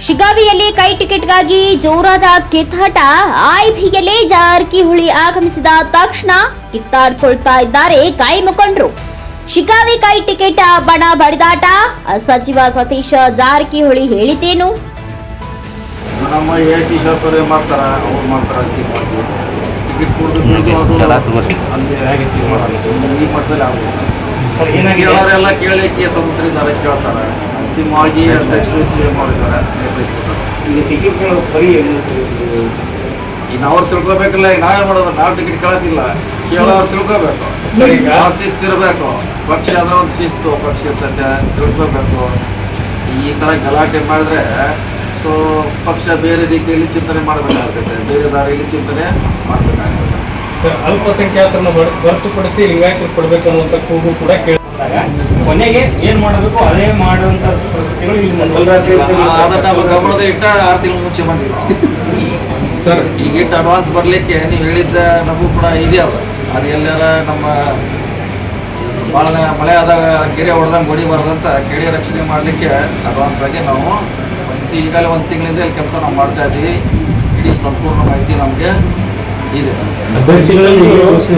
ಶಿಗಾವಿಯಲ್ಲಿ ಕೈ ಟಿಕೆಟ್ಗಾಗಿ ಜೋರಾದ ಕಿತ್ತಾಟ ಆಯ್ಬಿಯಲ್ಲಿ ಜಾರಕಿಹೊಳಿ ಆಗಮಿಸಿದ ತಕ್ಷಣ ಕಿತ್ತಾಡ್ಕೊಳ್ತಾ ಇದ್ದಾರೆ ಕೈ ಮುಖಂಡರು. ಶಿಗಾವಿ ಕೈ ಟಿಕೆಟ್ ಬಣ ಬಡಿದಾಟ ಸಚಿವ ಸತೀಶ ಜಾರಕಿಹೊಳಿ ಹೇಳಿತೇನು ನಮ್ಮ ಎ ಸಿ ಶಾಸರು ಮಾಡ್ತಾರ ಅವ್ರು ಮಾಡ್ತಾರ ಅಂತ ಮಾಡ್ತೀವಿ ಟಿಕೆಟ್ ಕೊಡೋದು ಬಿಡೋದು ಅದು ಅಲ್ಲಿ ಈ ಮಟ್ಟದಲ್ಲಿ ಆಗುತ್ತೆ ಕೇಳೋರೆಲ್ಲ ಕೇಳಲಿಕ್ಕೆ ಸಮುದ್ರಿದ್ದಾರೆ ಕೇಳ್ತಾರೆ. ಅಂತಿಮವಾಗಿ ಅಧ್ಯಕ್ಷರು ಸಿ ಎಂ ಮಾಡಿದ್ದಾರೆ ಇನ್ನು ಈಗ ಅವ್ರು ತಿಳ್ಕೊಬೇಕಲ್ಲ ಈಗ ನಾವೇನ್ ಮಾಡೋದು? ನಾವು ಟಿಕೆಟ್ ಕೇಳೋದಿಲ್ಲ. ಕೇಳೋರು ತಿಳ್ಕೊಬೇಕು. ನಾವು ಶಿಸ್ತು ಇರಬೇಕು. ಪಕ್ಷ ಅಂದ್ರೆ ಒಂದು ಶಿಸ್ತು ಪಕ್ಷ ಇರ್ತೈತೆ ತಿಳ್ಕೊಬೇಕು. ಈ ಥರ ಗಲಾಟೆ ಮಾಡಿದ್ರೆ ಸೊ ಪಕ್ಷ ಬೇರೆ ರೀತಿಯಲ್ಲಿ ಚಿಂತನೆ ಮಾಡಬೇಕಾಗ್ತೈತೆ ಬೇರೆ ದಾರಿಯಲ್ಲಿ ಚಿಂತನೆ ಮಾಡಬೇಕಾಗ್ತದೆ. ಅಲ್ಪಸಂಖ್ಯಾತರನ್ನು ಹೊರ- ಹೊರತುಪಡಿಸಿ ಲಿಂಗಾಯತರು ಕೊಡಬೇಕು ಅನ್ನುವಂಥ ಕೂಗು ಕೂಡ ಕೇಳಿದಾಗ ಕೊನೆಗೆ ಏನ್ ಮಾಡಬೇಕು ಅದೇ ಮಾಡುವಂತ ಪರಿಸ್ಥಿತಿಗಳು ಇಲ್ಲಿ ಇಟ್ಟ ಆರು ತಿಂಗಳು ಮುಂಚೆ ಬಂದಿದೆ. ಸರ್. ಈಗ ಇಟ್ಟು ಅಡ್ವಾನ್ಸ್ ಬರಲಿಕ್ಕೆ ನೀವು ಹೇಳಿದ್ದ ನಮಗೂ ಕೂಡ ಇದೆ ಅವ ಅದು ಎಲ್ಲೆಲ್ಲ ನಮ್ಮ ಭಾಳ ಮಳೆ ಆದಾಗ ಕೆರೆ ಹೊಡೆದಂಗೆ ಹೊಡಿಬಾರ್ದಂತ ಕೆರೆ ರಕ್ಷಣೆ ಮಾಡಲಿಕ್ಕೆ ಅಡ್ವಾನ್ಸ್ ಆಗಿ ನಾವು ಈಗಾಗಲೇ ಒಂದು ತಿಂಗಳಿಂದ ಇಲ್ಲಿ ಕೆಲಸ ನಾವು ಮಾಡ್ತಾ ಇದ್ದೀವಿ. ಇಡೀ ಸಂಪೂರ್ಣ ಮಾಹಿತಿ ನಮಗೆ. ಇದೆ.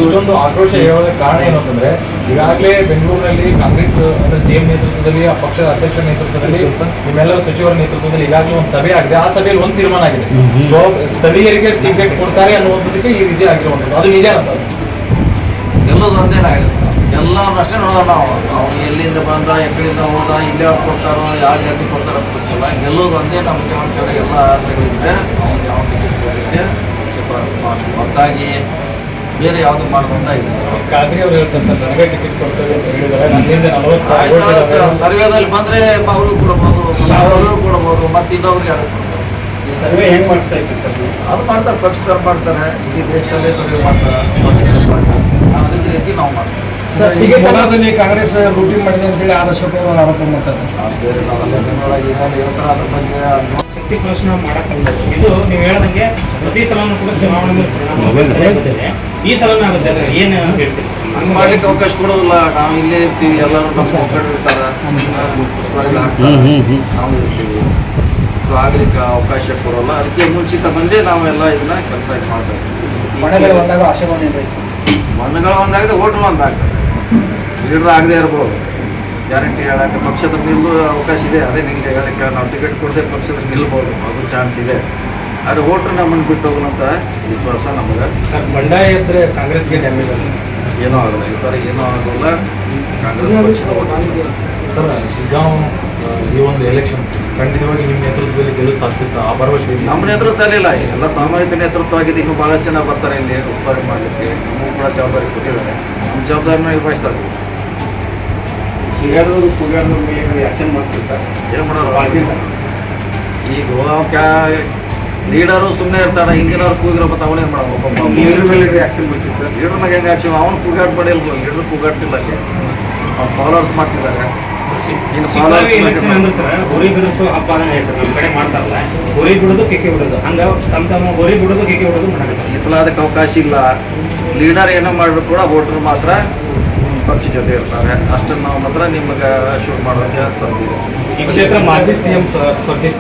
ಇಷ್ಟೊಂದು ಆಕ್ರೋಶ ಹೇಳೋದಕ್ಕೆ ಕಾರಣ ಏನು ಅಂತಂದ್ರೆ ಈಗಾಗಲೇ ಬೆಂಗಳೂರಿನಲ್ಲಿ ಕಾಂಗ್ರೆಸ್ ಅಂದ್ರೆ ಸಿಎಂ ನೇತೃತ್ವದಲ್ಲಿ ಆ ಪಕ್ಷದ ಅಧ್ಯಕ್ಷರ ನೇತೃತ್ವದಲ್ಲಿ ನಿಮ್ಮೆಲ್ಲರ ಸಚಿವರ ನೇತೃತ್ವದಲ್ಲಿ ಈಗಾಗಲೇ ಒಂದು ಸಭೆ ಆಗಿದೆ. ಆ ಸಭೆಯಲ್ಲಿ ಒಂದು ತೀರ್ಮಾನ ಆಗಿದೆ. ಸೊ ಸ್ಥಳೀಯರಿಗೆ ಟಿಕೆಟ್ ಕೊಡ್ತಾರೆ ಅನ್ನುವಂಥದಕ್ಕೆ ಈ ರೀತಿ ಆಗಿರುವಂಥದ್ದು. ಅದು ನಿಜಾನ ಸರ್? ಎಲ್ಲದು ಒಂದೇ ಆಗಿದೆ ಎಲ್ಲರನ್ನ ಅಷ್ಟೇ ನೋಡೋಣ ನಾವು ಅವ್ನು ಎಲ್ಲಿಂದ ಬಂದ ಎಕ್ಕಡಿಂದ ಹೋದ ಇಲ್ಲೇ ಅವ್ರು ಕೊಡ್ತಾರೋ ಯಾವ ಜಾತಿ ಕೊಡ್ತಾರೋ ಗೊತ್ತಿಲ್ಲ. ಗೆಲ್ಲೋದು ಒಂದೇ ನಮಗೆ ಒಂದು ಕಡೆ ಎಲ್ಲ ಅರ್ಥಗಳಿದ್ರೆ ಅವ್ನು ಯಾವ ಟಿಕೆಟ್ ಕೊಡಲಿಕ್ಕೆ ಶಿಫಾರಸು ಮಾಡಿ ಹೊರತಾಗಿ ಬೇರೆ ಯಾವುದು ಮಾಡ್ಕೊಂತ ಇದ್ದಾರೆ ಸರ್ವೇದಲ್ಲಿ ಬಂದ್ರೆ ಅವ್ರಿಗೂ ಕೊಡ್ಬೋದು ಅವ್ರಿಗೂ ಕೊಡ್ಬೋದು ಮತ್ತೆ ಇನ್ನೊಬ್ರಿಗೆ ಯಾರು ಈ ಸರ್ವೆ ಹೆಂಗೆ ಮಾಡ್ತಾ? ಅದು ಮಾಡ್ತಾರೆ ಪಕ್ಷದವ್ರು ಮಾಡ್ತಾರೆ ಇಡೀ ದೇಶದಲ್ಲೇ ಸರ್ವೆ ಮಾಡ್ತಾರೆ. ರೀತಿ ನಾವು ಮಾಡ್ತೀವಿ. ಕಾಂಗ್ರೆಸ್ ಲೂಟಿ ಮಾಡಿದೆ ಅಂತೇಳಿ ಆದರ್ಶ ಅವರು ಆರೋಪ ಮಾಡ್ತಾರೆ. ಬೇರೆ ನಾವೆಲ್ಲ ಬೆಂಗಳೂರಾಗಿ ಈಗಾಗಲೇ ಹೇಳ್ತಾರೆ ಅದ್ರ ಬಗ್ಗೆ ಶಕ್ತಿ ಇದು. ನೀವು ಹೇಳ್ದಂಗೆ ಪ್ರತಿ ಸಲನೂ ಕೂಡ ಚುನಾವಣೆ. ಈ ಸಲನೂ ಆಗುತ್ತೆ ಸರ್ ಏನು ಹೇಳ್ತೀರಿ? ಹಂಗೆ ಮಾಡ್ಲಿಕ್ಕೆ ಅವಕಾಶ ಕೊಡೋದಿಲ್ಲ ನಾವು ಇಲ್ಲೇ ಇರ್ತೀವಿ ಎಲ್ಲರೂ ನಮ್ಮ ಇರ್ತಾರೆ. ನಾವು ಇರ್ತೀವಿ. ಸೊ ಆಗ್ಲಿಕ್ಕೆ ಅವಕಾಶ ಕೊಡೋಲ್ಲ. ಅದಕ್ಕೆ ಮುಂಚಿತ ಬಂದೇ ನಾವೆಲ್ಲ ಇದನ್ನ ಕೆಲಸ ಮಾಡ್ಬೇಕು. ಮನೆಗಳು ಬಂದಾಗ ಆಶೀರ್ವಾದ ಇರಬೇಕು ಮಣ್ಣುಗಳು ಒಂದಾಗಿದೆ ಓಟ್ರು ಒಂದಾಗ್ತದೆ ಲೀಡ್ರ್ ಆಗದೆ ಇರ್ಬೋದು. ಗ್ಯಾರಂಟಿ ಹೇಳಕ್ಕೆ ಪಕ್ಷದ ನಿಲ್ಲು ಅವಕಾಶ ಇದೆ. ಅದೇ ನಿಮಗೆ ಹೇಳಕ್ಕೆ ನಾವು ಟಿಕೆಟ್ ಕೊಡದೆ ಪಕ್ಷದ ನಿಲ್ಬೋದು. ಅದು ಚಾನ್ಸ್ ಇದೆ. ಆದರೆ ಓಟ್ರು ನಮ್ಮನ್ನು ಬಿಟ್ಟು ಹೋಗುವಂತ ವಿಶ್ವಾಸ ನಮಗೆ. ಸರ್ ಬಂಡಾಯ ಇದ್ರೆ ಕಾಂಗ್ರೆಸ್ಗೆ ಡ್ಯಾಮೇಜ್ ಏನೂ ಆಗಲ್ಲ ಈ ಸರಿ ಏನೂ ಆಗೋಲ್ಲ ಕಾಂಗ್ರೆಸ್ ಪಕ್ಷದ ಸರ್ ಶಿಗ್ಗಾಂವ್ ಆ, ಈ ಒಂದು ಎಲೆಕ್ಷನ್ ಖಂಡಿತವಾಗಿ ನಿಮ್ಮ ನೇತೃತ್ವದಲ್ಲಿ ಗೆಲುವು ಸಾಧಿಸುತ್ತಾ ಆ ಭರವಸೆ ಇದೆಯಾ? ನಮ್ಮ ನೇತೃತ್ವದಲ್ಲಿ ಇಲ್ಲ ಎಲ್ಲ ಸಾಮೂಹಿಕ ನೇತೃತ್ವ ಆಗಿದೆ ಈಗ ಭಾಳ ಜನ ಬರ್ತಾರೆ ಇಲ್ಲಿ ಉಸ್ತುವಾರಿ ಮಾಡಲಿಕ್ಕೆ. ನಮಗೂ ಕೂಡ ಜವಾಬ್ದಾರಿ ಕೊಟ್ಟಿದ್ದಾರೆ. ನಮ್ಮ ಜವಾಬ್ದಾರಿನ ನಿಭಾಯಿಸ್ತಾರೆ ಸಿಗಾರದವರು ಕೂಗಾಡೋದ್ರ ಮೇಲೆ ಆಕ್ಷನ್ ಮಾಡ್ತಿರ್ತಾರೆ? ಏನು ಮಾಡೋರು ಮಾಡ್ತಿಲ್ಲ. ಈಗ ಕ್ಯಾ ಲೀಡರು ಸುಮ್ಮನೆ ಇರ್ತಾರೆ ಹಿಂದಿನವ್ರು ಕೂಗಿರೋ ಮತ್ತೆ ಅವನೇನು ಮಾಡಬೇಕು ಲೀಡರ್ ಮೇಲೆ ಆಕ್ಷನ್ ಮಾಡ್ತಿರ್ತಾರೆ? ಲೀಡರ್ ಮ್ಯಾಗ ಹೆಂಗೆ ಆಕ್ಷನ್ ಅವನು ಕೂಗಾಡ್ ಮಾಡಿಲ್ಲ ಲೀಡರ್ ಕೂಗಾಡ್ತಿಲ್ಲ ಅಲ್ಲಿ. ಅವ್ನು ಫಾಲೋವರ್ಸ್ ಮಾಡ್ತಿದ್ದಾರೆ. ಇನ್ನು ಶಿಗ್ಗಾವಿ followers ಎಲೆಕ್ಷನ್ ಅಂದ್ರೆ ಸರ್ ಹೋರಿ ಬಿಡಿಸೋ ಹಬ್ಬ ಅದನ್ನ ಸರ್ ನಮ್ಮ ಕಡೆ ಮಾಡ್ತಾರಲ್ಲ ಹೋರಿ ಬಿಡೋದು ಕೆಕ್ಕೆ ಬಿಡೋದು. ಹಂಗ ತಮ್ಮ ತಮ್ಮ ಹೋರಿ ಬಿಡೋದು ಕೆಕ್ಕೆ ಬಿಡೋದು ಮಾಡಬೇಕು ಈ ಸಲ ಅದಕ್ಕೆ ಅವಕಾಶ ಇಲ್ಲ. ಲೀಡರ್ ಏನೋ ಮಾಡಿದ್ರು ಕೂಡ ವೋಟ್ರು ಮಾತ್ರ ಪಕ್ಷ ಜೊತೆ ಇರ್ತಾರೆ. ಅಷ್ಟನ್ನು ನಾವು ಮಾತ್ರ ನಿಮಗೆ ಶುರು ಮಾಡೋಕೆ ಸಾಧ್ಯ ಇದೆ. ಈ ಕ್ಷೇತ್ರ ಮಾಜಿ ಸಿಎಂ ಸ್ಪರ್ಧಿ